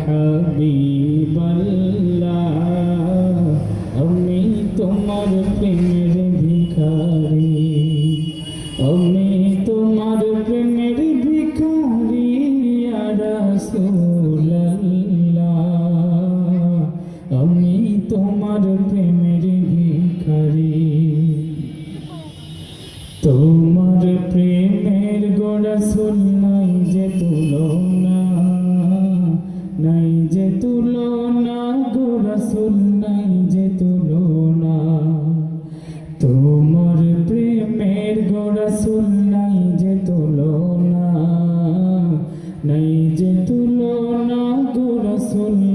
হাবিবাল্লাহ, আমি তোমার প্রেমের ভিখারি, আমি তোমার প্রেমের ভিখারি আমি তোমার প্রেমের ভিখারি। তোমার প্রেমের গোড়া নাই গোড়া নাই যে তুলনা। নাই যে তুলনা গোড়া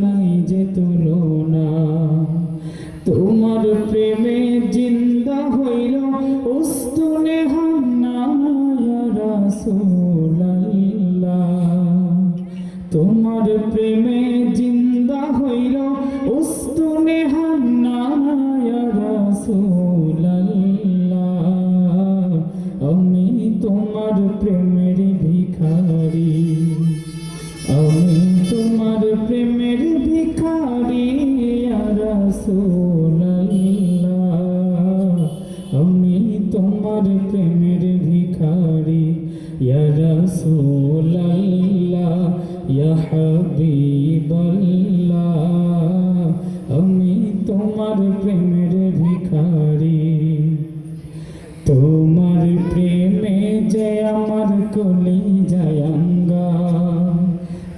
নাই যে তুলনা। তোমার প্রেমে জিন্দা হইল উস্তুনে রাসূলুল্লাহ। তোমার প্রেমে জিন্দা হইল উস্তুনে রাসূলুল্লাহ প্রেমের ভিখারি। আমি তোমার প্রেমের ভিখারি রসুল্লাহ আমি তোমার প্রেমের ভিখারি রসুল্লাহ হাবিবাল্লাহ। আমি তোমার প্রেমের ভিখারি। তোমার